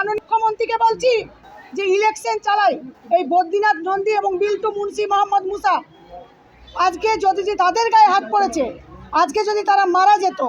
মাননীয় মুখ্যমন্ত্রীকে বলছি যে ইলেকশন চালাই। এই বদ্রীনাথ নন্দী এবং বিল্টু মুন্সি, মোহাম্মদ মুসা, আজকে যদি তাদের গায়ে হাত পড়েছে, আজকে যদি তারা মারা যেত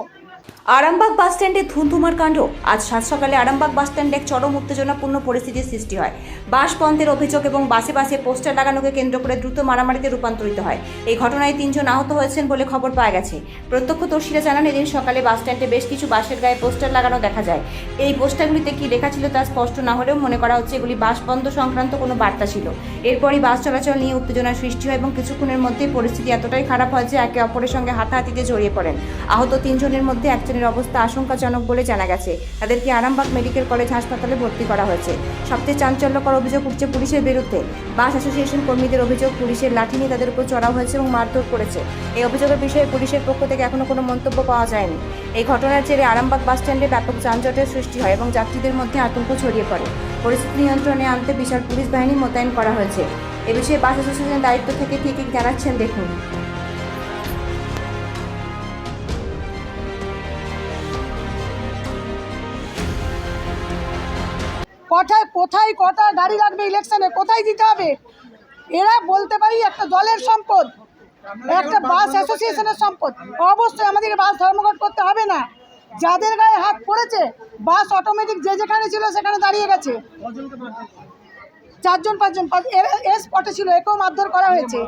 আরামবাগ বাস স্ট্যান্ডে ধুন্ধুমার কাণ্ড। আজ সাত সকালে আরামবাগ বাস স্ট্যান্ডে এক চরম উত্তেজনাপূর্ণ পরিস্থিতির সৃষ্টি হয়। বাস বন্ধের অভিযোগ এবং বাসে বাসে পোস্টার লাগানোকে কেন্দ্র করে দ্রুত মারামারিতে রূপান্তরিত হয়। এই ঘটনায় তিনজন আহত হয়েছেন বলে খবর পাওয়া গেছে। প্রত্যক্ষদর্শীরা জানান, এদিন সকালে বাস স্ট্যান্ডে বেশ কিছু বাসের গায়ে পোস্টার লাগানো দেখা যায়। এই পোস্টারগুলিতে কি লেখা ছিল তা স্পষ্ট না হলেও মনে করা হচ্ছে এগুলি বাস বন্ধ সংক্রান্ত কোনো বার্তা ছিল। এরপরই বাস চলাচল নিয়ে উত্তেজনার সৃষ্টি হয় এবং কিছুক্ষণের মধ্যেই পরিস্থিতি এতটাই খারাপ হয় যে একে অপরের সঙ্গে হাতাহাতিতে জড়িয়ে পড়েন। আহত তিনজনের মধ্যে একজনের অবস্থা আশঙ্কাজনক বলে জানা গেছে। তাদেরকে আরামবাগ মেডিকেল কলেজ হাসপাতালে ভর্তি করা হয়েছে। সবচেয়ে চাঞ্চল্যকর অভিযোগ উঠছে পুলিশের বিরুদ্ধে। বাস অ্যাসোসিয়েশন কর্মীদের অভিযোগ, পুলিশের লাঠি নিয়ে তাদের উপর চড়া হয়েছে এবং মারধর করেছে। এই অভিযোগের বিষয়ে পুলিশের পক্ষ থেকে এখনও কোনো মন্তব্য পাওয়া যায়নি। এই ঘটনার জেরে আরামবাগ বাস স্ট্যান্ডে ব্যাপক যানজটের সৃষ্টি হয় এবং যাত্রীদের মধ্যে আতঙ্ক ছড়িয়ে পড়ে। পরিস্থিতি নিয়ন্ত্রণে আনতে বিশাল পুলিশ বাহিনী মোতায়েন করা হয়েছে। এ বিষয়ে বাস অ্যাসোসিয়েশনের দায়িত্ব থেকে কি কি জানাচ্ছেন দেখুন। কোথায় কোথায় কটা গাড়ি লাগবে ইলেকশনে কোথায় দিতে হবে? এরা বলতে পারি একটা দলের সম্পদ, একটা বাস অ্যাসোসিয়েশনের সম্পদ। অবশ্যই আমাদেরকে বাস ধর্মঘট করতে হবে না। যাদের গায়ে হাত পড়েছে বাস অটোমেটিক যে যেখানে ছিল সেখানে দাঁড়িয়ে গেছে। চারজন, পাঁচজন, পাঁচ- এ- এ স্পটে ছিল, একেও মারধর করা হয়েছে।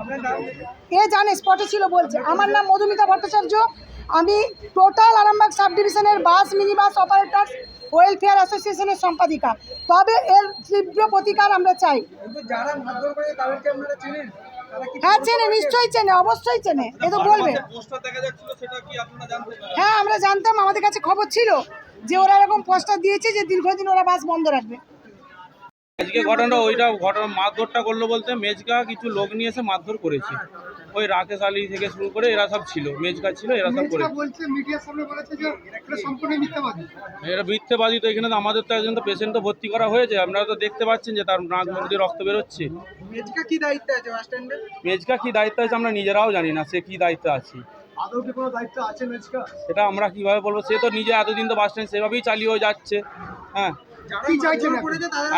এ জানে স্পটে ছিল বলছে। আমার নাম মধুমিতা ভট্টাচার্য। আমি টোটাল আরামবাগ সাব ডিভিশনের bus mini bus operators welfare অ্যাসোসিয়েশনের সম্পাদিকা। তবে এর তীব্র প্রতিকার আমরা চাই। হ্যাঁ চেনে নিশ্চয়ই চেনে অবশ্যই চেনে এ তো বলবে। হ্যাঁ আমরা জানতাম আমাদের কাছে খবর ছিল যে ওরা এরকম পোস্টার দিয়েছে যে দীর্ঘদিন ওরা বাস বন্ধ রাখবে। আজকে ঘটনাটা ওইটা ঘটনা মারধরটা করল বলতে মেজকা কিছু লোক নিয়ে এসে মারধর করেছে। ওই রাকেশ আলী থেকে শুরু করে এরা সব ছিল মেজকা ছিল এরা সব করে বলছে মিডিয়ার সামনে এটা এরা মিথ্যেবাদী তো এখানে তো আমাদের তো একজন তো পেশেন্ট তো ভর্তি করা হয়েছে আপনারা তো দেখতে পাচ্ছেন যে তার নাক মুখ দিয়ে রক্ত বেরোচ্ছে। মেজকা কি দায়িত্ব আছে বাস স্ট্যান্ডে? মেজকা কি দায়িত্ব আছে আমরা নিজেরাও জানি না সে কি দায়িত্ব আছে। আদৌ কি কোনো দায়িত্ব আছে মেজকা সেটা আমরা কীভাবে বলব সে তো নিজে এতদিন তো বাস স্ট্যান্ড সেভাবেই চালিয়েও যাচ্ছে হ্যাঁ।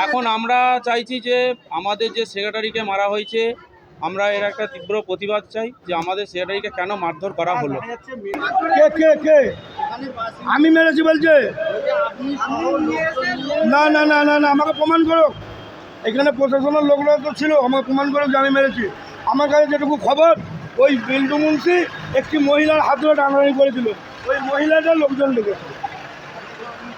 এখন? আমরা চাইছি যে আমাদের যে সেক্রেটারিকে মারা হয়েছে আমরা এর একটা তীব্র প্রতিবাদ চাই যে আমাদের সেক্রেটারিকে কেন মারধর করা হলো। কে কে কে আমি মেরেছি বলছে? না না না না না আমাকে প্রমাণ করো এখানে প্রশাসনের লোকরা তো ছিল আমাকে প্রমাণ করো যে আমি মেরেছি। আমার কাছে যেটুকু খবর ওই বিল্টু মুন্সি একটি মহিলার হাত ধরে টানাটানি করেছিল। ওই মহিলাটা লোকজন লেগেছে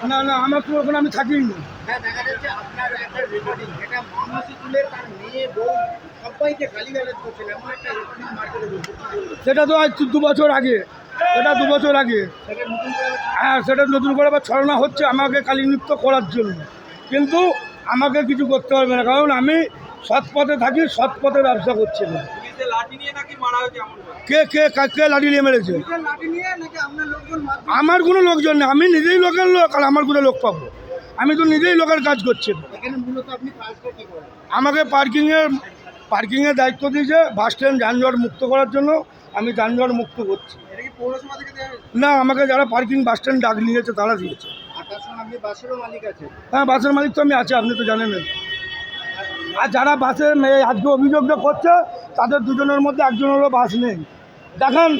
না না আমার তো ওখানে আমি থাকিই না। হ্যাঁ দেখা যাচ্ছে আপনার একটা রেকর্ডিং এটা মানসী তুলে তার মেয়ে বউ সবাইকে গালিগালাজ করছিল এমন একটা রেকর্ডিং মার্কেটে সেটা তো আজ দু বছর আগে। সেটা দু বছর আগে। হ্যাঁ সেটা নতুন করে আবার ছড়ানো হচ্ছে আমাকে কালী নৃত্য করার জন্য। কিন্তু আমাকে কিছু করতে পারবে না কারণ আমি সৎ পথে থাকি সৎ পথে ব্যবসা করছি না। কে কে কে লাঠি নিয়ে মেরেছে? আমার কোনো লোকজন নেই আমি নিজেই লোকের লোক আর আমার কোনো লোক পাবো। আমি তো নিজেই লোকের কাজ করছি। আমাকে পার্কিংয়ের পার্কিংয়ের দায়িত্ব দিয়েছে বাস স্ট্যান্ড যানজট মুক্ত করার জন্য আমি যানজট মুক্ত করছি? না আমাকে যারা পার্কিং বাস স্ট্যান্ড ডাক নিয়েছে তারা দিয়েছে। হ্যাঁ বাসের মালিক তো আমি আছি আপনি তো জানেন আর যারা বাসে আজকে অভিযোগটা করছে তাদের দুজনের মধ্যে একজনেরও বাস নেই। দেখেন,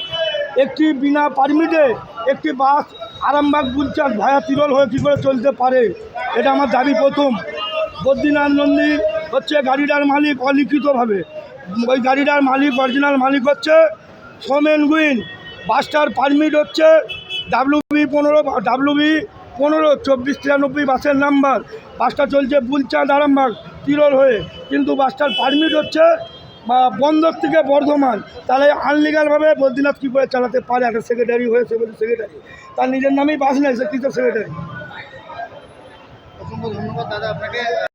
একটি বিনা পারমিটে একটি বাস আরামবাগ বুলচাঁদ ভায়া তিরল হয়ে কী করে চলতে পারে? এটা আমার দাবি প্রথম। বদ্রীনাথ নন্দী হচ্ছে গাড়িটার মালিক অলিখিতভাবে। ওই গাড়িটার মালিক অরিজিনাল মালিক হচ্ছে সোমেন গুইন। বাসটার পারমিট হচ্ছে ডাব্লিউবি পনেরো ডাব্লিউবি পনেরো, চব্বিশ তিরানব্বই বাসের নাম্বার বাসটা চলছে বুলচাঁদ আরামবাগ তিরল হয়ে। কিন্তু বাসটার পারমিট হচ্ছে বা বন্দর থেকে বর্ধমান, তাহলে আনলিগালভাবে বদ্রীনাথ কী করে চালাতে পারে একটা সেক্রেটারি হয়ে সে সেক্রেটারি তার নিজের নামেই বাস নেই সে কী সেক্রেটারি অসংখ্য ধন্যবাদ দাদা আপনাকে।